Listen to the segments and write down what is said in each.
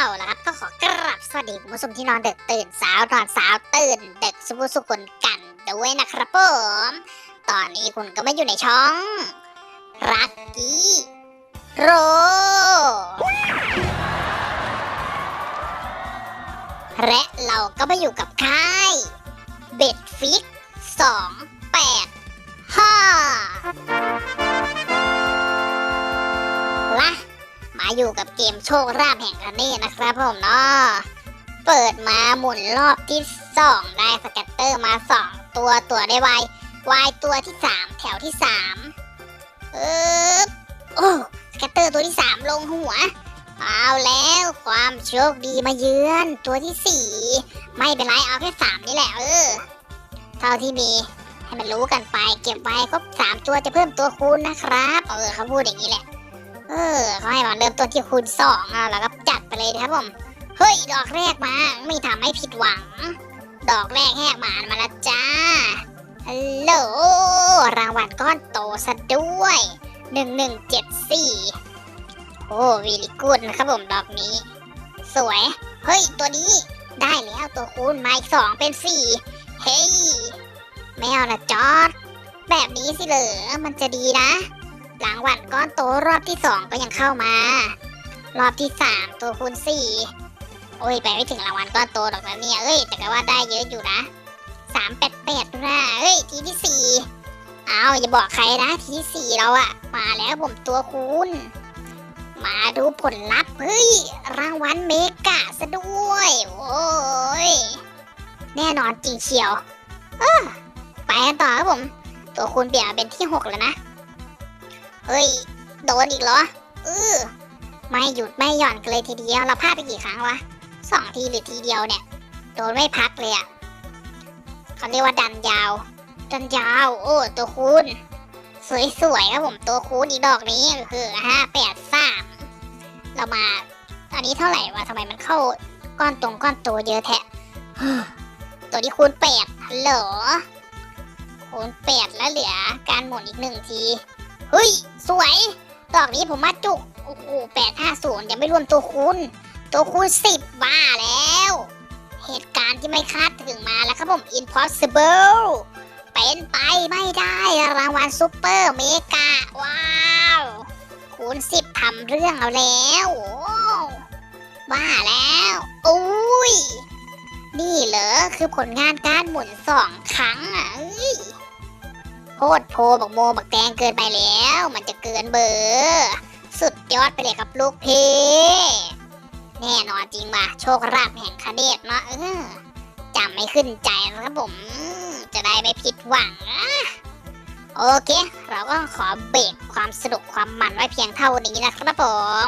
เอาละครับก็ขอกราบสวัสดีคุณผู้ชมที่นอนดึกตื่นสาวนอนสาวตื่นดึกสุภสุคนกันด้วยนะครับผม ตอนนี้คุณก็ไม่อยู่ในช่อง รักกี้โร และเราก็มาอยู่กับค่ายเบ็ดฟิกสองแปดห้า อยู่กับเกมโชคราบแห่งคะเนนะครับผมเนาะเปิดมาหมุนรอบที่สองได้สแกตเตอร์มาสองตัวตัวได้ไววายตัวที่สามแถวที่สามเออโอ้สแกตเตอร์ตัวที่สามลงหัวเอาแล้วความโชคดีมาเยือนตัวที่สี่ไม่เป็นไรเอาแค่สามนี่แหละเออ เท่าที่มีให้มันรู้กันไปเก็บไว้ครบสามตัวจะเพิ่มตัวคูณนะครับ เออเขาพูดอย่างนี้แหละ เออเขาให้มาเริ่มต้นที่คูณสองอะแล้วก็จัดไปเลยนะครับผม เฮ้ย ดอกแรกมาไม่ทำให้ผิดหวัง ดอกแรกแหกหมานมาแล้วจ้าฮัลโหลรางวัลก้อนโตซะด้วยหนึ่งหนึ่งเจ็ดสี่โอ้วีลิกูดนะครับผมดอกนี้ สวย เฮ้ย ตัวนี้ได้แล้วตัวคูณมาอีกสองเป็นสี่เฮ้ย ไม่เอานะจอดแบบนี้สิเหรอมันจะดีนะ รางวัลก้อนโตรอบที่สองก็ยังเข้ามา รอบที่สามตัวคูณสี่โอ้ยไปไม่ถึงรางวัลก้อนโตหรอกนะเนี่ยเอ้ย แต่ก็ว่าได้เยอะอยู่นะสามแปดแปดนะเอ้ยทีที่สี่เอาอย่าบอกใครนะทีที่สี่เราอะมาแล้วผมตัวคูณมาดูผลลัพธ์เฮ้ยรางวัลเมกะซะด้วย โอ้ยแน่นอนจริงเชียว เออไปกันต่อครับผม ตัวคูณเปลี่ยนเป็นที่หกแล้วนะ เฮ้ย โดนอีกเหรอเออไม่หยุดไม่หย่อนกันเลยทีเดียว เราพลาดไปกี่ครั้งวะสองทีหรือทีเดียวเนี่ย โดนไม่พักเลยอะ่ะเขาเรียกว่าดันยาว ดันยาว โอ้ ตัวคูณสวยๆครับผมตัวคูณอีกดอกนี้คือห้าแปดสามเรามา อันนี้เท่าไหร่วะทำไมมันเข้าก้อนตรงก้อนโตเยอะแทะตัวนี้คูณแปดฮัลโหลคูณแปดแล้วเหลือการหมุนอีกหนึ่งที เฮ้ย สวย ดอกนี้ผมมาจุก โอ้โหแปดห้าศูนย์ยังไม่รวมตัวคูณ ตัวคูณสิบบ้าแล้ว เหตุการณ์ที่ไม่คาดถึงมาแล้วครับผม impossible เป็นไปไม่ได้รางวัลซูเปอร์เมกา ว้าว คูณสิบทำเรื่องเอาแล้วบ้าแล้วอุ้ย นี่เหรอคือผลงานการหมุนสองครั้งอะ โคตรโพบักโมบักแตงเกินไปแล้ว มันจะเกินเบอร์สุดยอดไปเลยครับลูกเพแน่นอนจริงว่ะโชคราบแห่งคเนตเนาะเออจำไม่ขึ้นใจนะครับผม จะได้ไม่ผิดหวังนะโอเค เราก็ขอเบรกความสนุกความมันไว้เพียงเท่านี้นะครับผม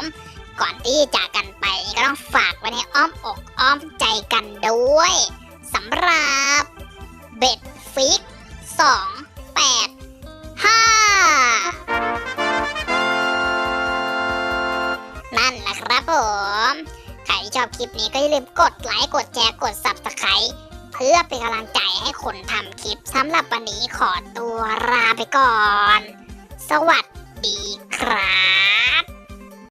ก่อนที่จากกันไปก็ต้องฝากไว้ในอ้อมอกอ้อมใจกันด้วยสำหรับเบ็ดฟิกสอง ดห้านั่นแหละครับผม ใครชอบคลิปนี้ก็อย่าลืมกดไลค์ กดแชร์ กด Subscribe เพื่อเป็นกำลังใจให้คนทำคลิปสำหรับวันนี้ขอตัวลาไปก่อน สวัสดีครับ